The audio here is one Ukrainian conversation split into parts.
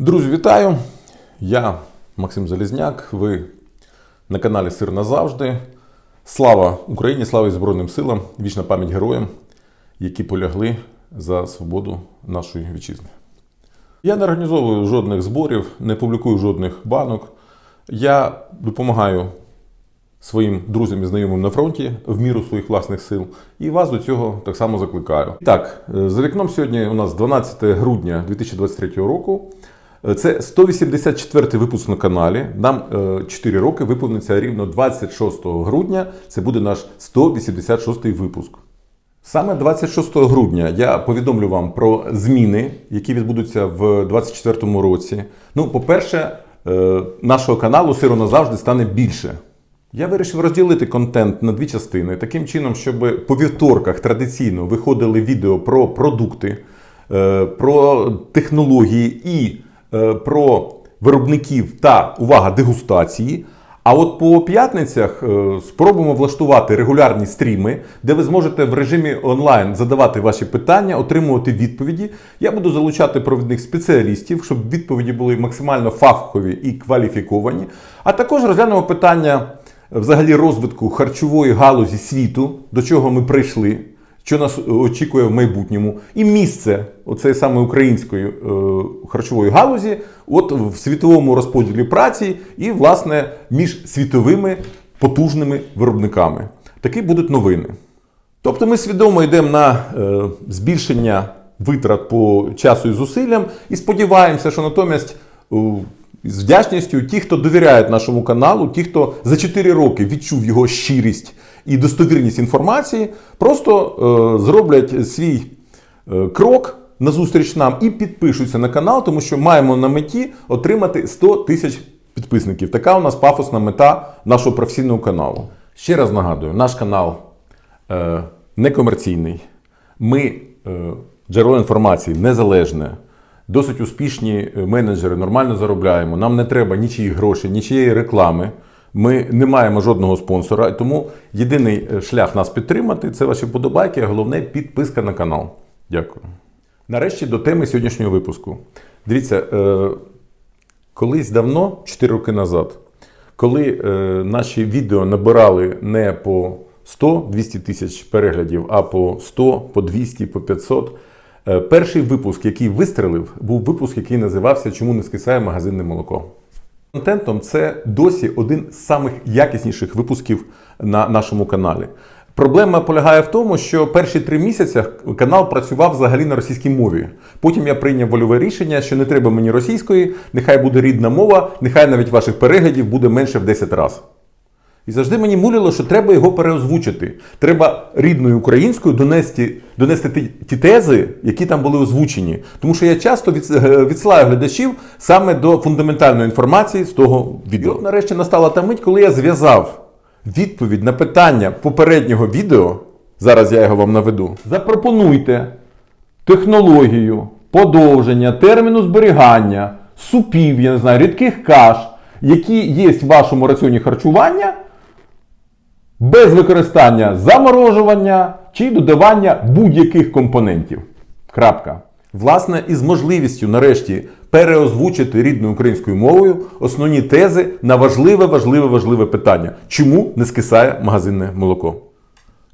Друзі, вітаю! Я Максим Залізняк. Ви на каналі Сир назавжди. Слава Україні, слава і Збройним силам, вічна пам'ять героям, які полягли за свободу нашої вітчизни. Я не організовую жодних зборів, не публікую жодних банок. Я допомагаю своїм друзям і знайомим на фронті в міру своїх власних сил. І вас до цього так само закликаю. Так, е, за вікном сьогодні у нас 12 грудня 2023 року. Е, Це 184-й випуск на каналі. Нам 4 роки виповниться рівно 26 грудня. Це буде наш 186-й випуск. Саме 26 грудня я повідомлю вам про зміни, які відбудуться в 2024 році. Ну, по-перше, е, нашого каналу Сиро назавжди стане більше. Я вирішив розділити контент на дві частини, таким чином, щоб по вівторках традиційно виходили відео про продукти, е, про технології і е, про виробників та увага дегустації. А от по п'ятницях е, спробуємо влаштувати регулярні стріми, де ви зможете в режимі онлайн задавати ваші питання, отримувати відповіді. Я буду залучати провідних спеціалістів, щоб відповіді були максимально фахові і кваліфіковані. А також розглянемо питання е, взагалі розвитку харчової галузі світу, до чого ми прийшли, що нас е, очікує в майбутньому, і місце оцеї саме української е, харчової галузі, от в світовому розподілі праці і, власне, між світовими потужними виробниками. Такі будуть новини. Тобто ми свідомо йдемо на е, збільшення витрат по часу і зусиллям і сподіваємося, що натомість е, з вдячністю ті, хто довіряють нашому каналу, ті, хто за 4 роки відчув його щирість і достовірність інформації, просто е, зроблять свій е, крок назустріч нам і підпишуться на канал, тому що маємо на меті отримати 100 тисяч підписників. Така у нас пафосна мета нашого професійного каналу. Ще раз нагадую, наш канал е, некомерційний. Ми е, джерело інформації незалежне, досить успішні е, менеджери, нормально заробляємо. Нам не треба нічиїх грошей, нічиєї реклами. Ми не маємо жодного спонсора, і тому єдиний е, шлях нас підтримати це ваші подобайки, а головне підписка на канал. Дякую. Нарешті до теми сьогоднішнього випуску. Дивіться, е, колись давно, 4 роки назад, коли е, наші відео набирали не по 100-200 тисяч переглядів, а по 100, по 200, по 500. е, Перший випуск, який вистрелив, був випуск, який називався Чому не скисає магазинне молоко. Контентом це досі один з самих якісніших випусків на нашому каналі. Проблема полягає в тому, що перші три місяці канал працював взагалі на російській мові. Потім я прийняв вольове рішення, що не треба мені російської, нехай буде рідна мова, нехай навіть ваших переглядів буде менше в 10 разів. І завжди мені мулило, що треба його переозвучити. Треба рідною українською донести, донести ті, ті тези, які там були озвучені. Тому що я часто від, е, відсилаю глядачів саме до фундаментальної інформації з того відео. І от нарешті настала та мить, коли я зв'язав відповідь на питання попереднього відео. Зараз я його вам наведу. Запропонуйте технологію подовження терміну зберігання супів, я не знаю, рідких каш, які є в вашому раціоні харчування без використання заморожування чи додавання будь-яких компонентів. Крапка. Власне, із можливістю нарешті переозвучити рідною українською мовою основні тези на важливе, важливе, важливе питання. Чому не скисає магазинне молоко?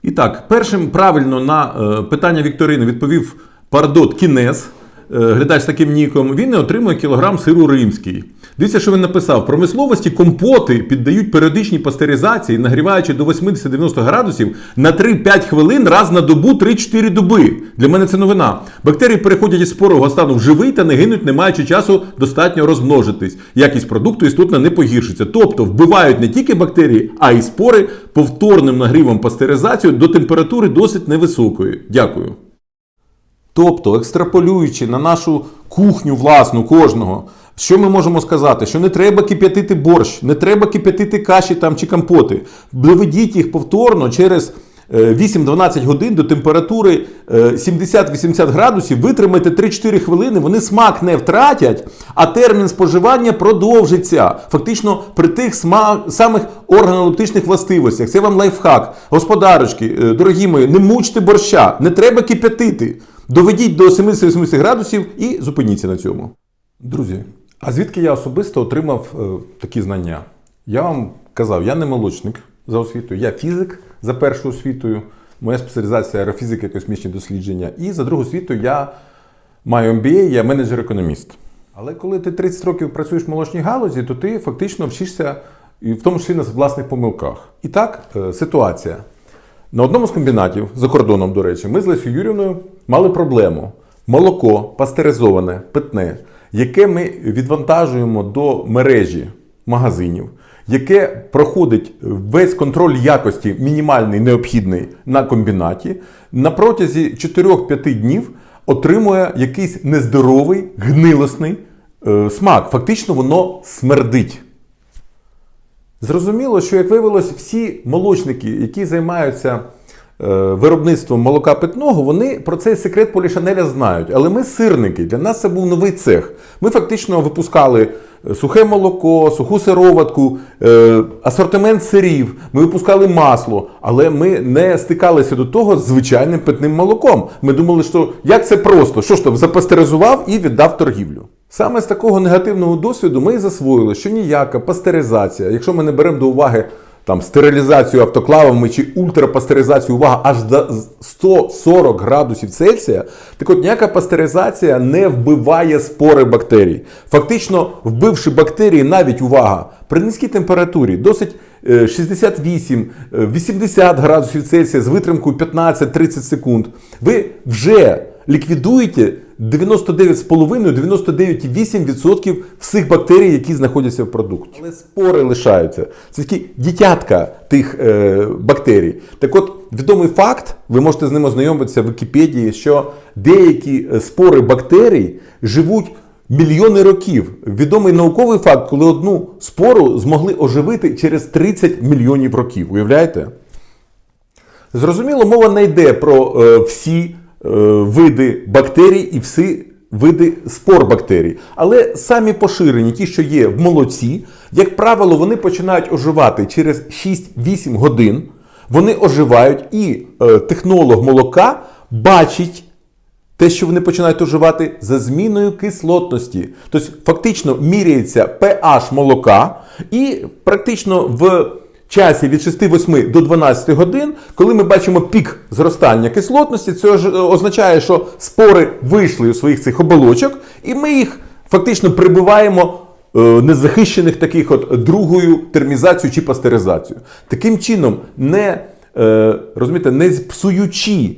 І так, першим правильно на е, питання Вікторини відповів Пардот Кінес, глядач з таким ніком. Він не отримує кілограм сиру римський. Дивіться, що він написав: промисловості компоти піддають періодичній пастеризації, нагріваючи до 80-90 градусів на 3-5 хвилин раз на добу 3-4 доби. Для мене це новина. Бактерії переходять із спорового стану в живий та не гинуть, не маючи часу достатньо розмножитись. Якість продукту істотно не погіршиться. Тобто вбивають не тільки бактерії, а й спори повторним нагрівом пастеризацію до температури досить невисокої. Дякую. Тобто, екстраполюючи на нашу кухню власну кожного, що ми можемо сказати? Що не треба кип'ятити борщ, не треба кип'ятити каші там чи компоти. Доведіть їх повторно через е, 8-12 годин до температури е, 70-80 градусів, витримайте 3-4 хвилини, вони смак не втратять, а термін споживання продовжиться. Фактично при тих самих органолептичних властивостях. Це вам лайфхак. Господарочки, е, дорогі мої, не мучте борща, не треба кип'ятити. Доведіть до 70-80 градусів і зупиніться на цьому. Друзі, а звідки я особисто отримав е, такі знання? Я вам казав, я не молочник за освітою, я фізик за першою освітою. Моя спеціалізація аерофізика і космічні дослідження. І за другу освітою я маю MBA, я менеджер-економіст. Але коли ти 30 років працюєш в молочній галузі, то ти фактично вчишся і в тому числі на власних помилках. І так, е, ситуація. На одному з комбінатів, за кордоном, до речі, ми з Лесією Юрівною мали проблему. Молоко пастеризоване, питне, яке ми відвантажуємо до мережі магазинів, яке проходить весь контроль якості, мінімальний необхідний на комбінаті, на протязі 4-5 днів отримує якийсь нездоровий, гнилосний е, смак. Фактично воно смердить. Зрозуміло, що як виявилось, всі молочники, які займаються е, виробництвом молока питного, вони про цей секрет полішанеля знають. Але ми сирники, для нас це був новий цех. Ми фактично випускали е, сухе молоко, суху сироватку, е, асортимент сирів, ми випускали масло, але ми не стикалися до того з звичайним питним молоком. Ми думали, що як це просто, що ж там запастеризував і віддав торгівлю. Саме з такого негативного досвіду ми і засвоїли, що ніяка пастеризація, якщо ми не беремо до уваги там стерилізацію автоклавами чи ультрапастеризацію, увага, аж до 140 градусів Цельсія, так от ніяка пастеризація не вбиває спори бактерій. Фактично, вбивши бактерії, навіть увага, при низькій температурі, досить е, 68-80 градусів Цельсія з витримкою 15-30 секунд, ви вже ліквідуєте 99,5-99,8% всіх бактерій, які знаходяться в продукті. Але спори лишаються. Це такі дітятка тих е, бактерій. Так от, відомий факт, ви можете з ним ознайомитися в Вікіпедії, що деякі е, спори бактерій живуть мільйони років. Відомий науковий факт, коли одну спору змогли оживити через 30 мільйонів років. Уявляєте? Зрозуміло, мова не йде про е, всі види бактерій і всі види спор бактерій. Але самі поширені, ті, що є в молоці, як правило, вони починають оживати через 6-8 годин. Вони оживають, і е, технолог молока бачить те, що вони починають оживати за зміною кислотності. Тобто, фактично міряється pH молока, і практично в часі від 6-8 до 12 годин, коли ми бачимо пік зростання кислотності, це е, означає, що спори вийшли у своїх цих оболочок, і ми їх фактично прибиваємо е, незахищених таких от другою термізацією чи пастеризацією. Таким чином, не е, розумієте, не псуючи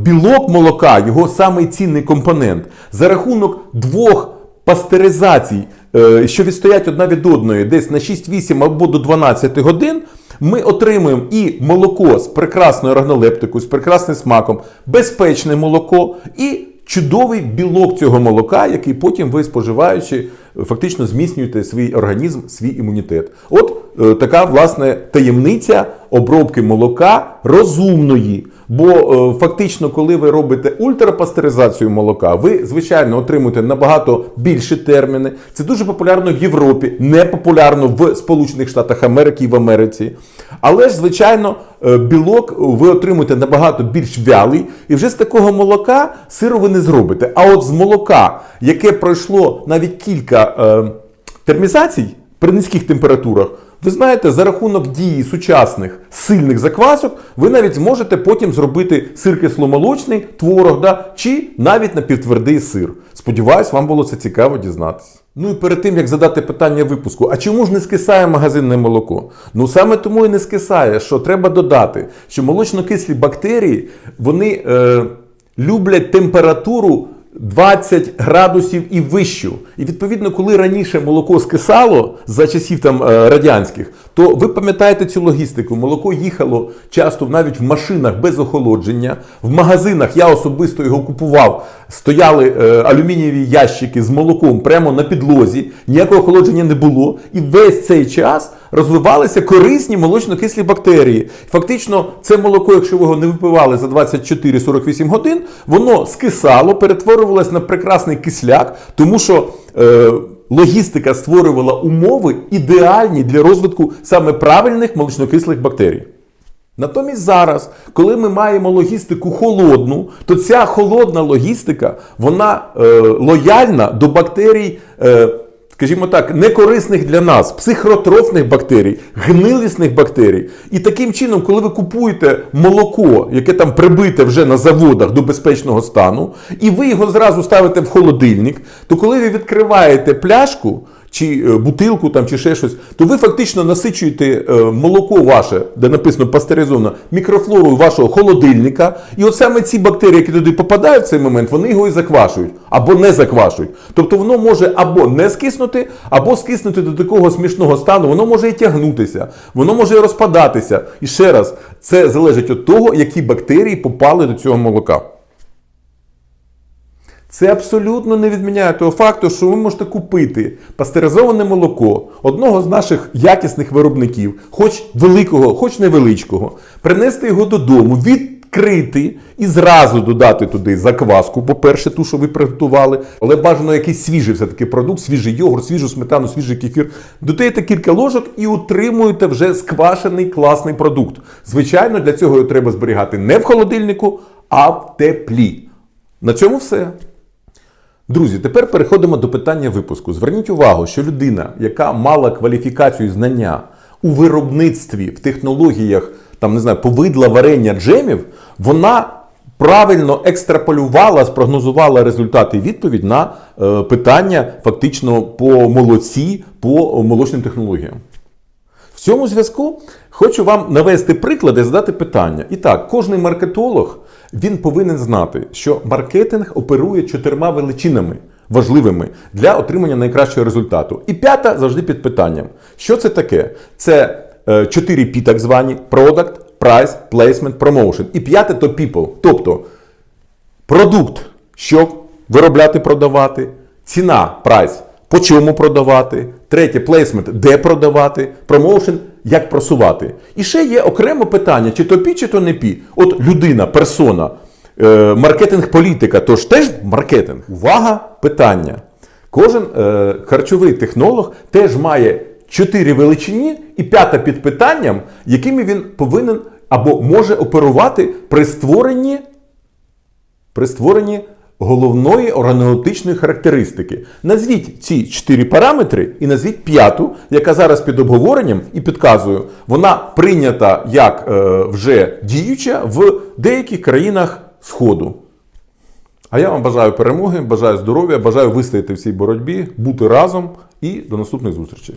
білок молока, його самий цінний компонент, за рахунок двох пастеризацій, е, що відстоять одна від одної, десь на 6-8 або до 12 годин, ми отримуємо і молоко з прекрасною органолептикою, з прекрасним смаком, безпечне молоко і чудовий білок цього молока, який потім ви споживаючи, фактично зміцнюєте свій організм, свій імунітет. От е, така власне таємниця обробки молока розумної. Бо е, фактично, коли ви робите ультрапастеризацію молока, ви звичайно отримуєте набагато більші терміни. Це дуже популярно в Європі, не популярно в Сполучених Штатах Америки і в Америці. Але ж, звичайно, е, білок ви отримуєте набагато більш вялий, і вже з такого молока сиру ви не зробите. А от з молока, яке пройшло навіть кілька е, термізацій при низьких температурах. Ви знаєте, за рахунок дії сучасних сильних заквасок, ви навіть зможете потім зробити сир кисломолочний, творог, да, чи навіть напівтвердий сир. Сподіваюсь, вам було це цікаво дізнатися. Ну і перед тим як задати питання випуску, а чому ж не скисає магазинне молоко? Ну саме тому і не скисає, що треба додати, що молочно-кислі бактерії вони е, люблять температуру. 20 градусів і вищу. І відповідно, коли раніше молоко скисало за часів там е, радянських, то ви пам'ятаєте цю логістику. Молоко їхало часто навіть в машинах без охолодження. В магазинах я особисто його купував. Стояли е, алюмінієві ящики з молоком прямо на підлозі, ніякого охолодження не було. І весь цей час розвивалися корисні молочно-кислі бактерії. Фактично, це молоко, якщо ви його не випивали за 24-48 годин, воно скисало, перетворювалося на прекрасний кисляк, тому що. Е, Логістика створювала умови ідеальні для розвитку саме правильних молочнокислих бактерій. Натомість зараз, коли ми маємо логістику холодну, то ця холодна логістика вона е, лояльна до бактерій, е, скажімо так, некорисних для нас, психротрофних бактерій, гнилісних бактерій. І таким чином, коли ви купуєте молоко, яке там прибите вже на заводах до безпечного стану, і ви його зразу ставите в холодильник, то коли ви відкриваєте пляшку, чи е, бутилку там, чи ще щось, то ви фактично насичуєте е, молоко ваше, де написано пастеризовано, мікрофлорою вашого холодильника. І от саме ці бактерії, які туди попадають в цей момент, вони його і заквашують або не заквашують. Тобто воно може або не скиснути, або скиснути до такого смішного стану, воно може і тягнутися, воно може і розпадатися. І ще раз, це залежить від того, які бактерії попали до цього молока. Це абсолютно не відміняє того факту, що ви можете купити пастеризоване молоко одного з наших якісних виробників, хоч великого, хоч невеличкого, принести його додому, відкрити і зразу додати туди закваску, по-перше, ту, що ви приготували, але бажано якийсь свіжий все-таки продукт, свіжий йогурт, свіжу сметану, свіжий кефір. Додаєте кілька ложок і отримуєте вже сквашений класний продукт. Звичайно, для цього його треба зберігати не в холодильнику, а в теплі. На цьому все. Друзі, тепер переходимо до питання випуску. Зверніть увагу, що людина, яка мала кваліфікацію і знання у виробництві, в технологіях, там не знаю, повидла варення джемів, вона правильно екстраполювала, спрогнозувала результати і відповідь на е, питання фактично по молоці, по молочним технологіям. В цьому зв'язку хочу вам навести приклади, задати питання. І так, кожний маркетолог він повинен знати, що маркетинг оперує чотирма величинами важливими для отримання найкращого результату. І п'ята завжди під питанням. Що це таке? Це 4 P так звані: Product, Price, Placement, Promotion. І п'яте то People. Тобто продукт, що виробляти, продавати, ціна, прайс, по чому продавати, третє плейсмент, де продавати, промоушен, як просувати. І ще є окремо питання, чи то пі, чи то не пі. От людина, персона, е, маркетинг-політика, тож теж маркетинг. Увага, питання. Кожен е, харчовий технолог теж має чотири величині і п'ята під питанням, якими він повинен або може оперувати при створенні при створенні головної органолептичної характеристики. Назвіть ці чотири параметри і назвіть п'яту, яка зараз під обговоренням і підказую, вона прийнята як е, вже діюча в деяких країнах Сходу. А я вам бажаю перемоги, бажаю здоров'я, бажаю вистояти в цій боротьбі, бути разом і до наступних зустрічей.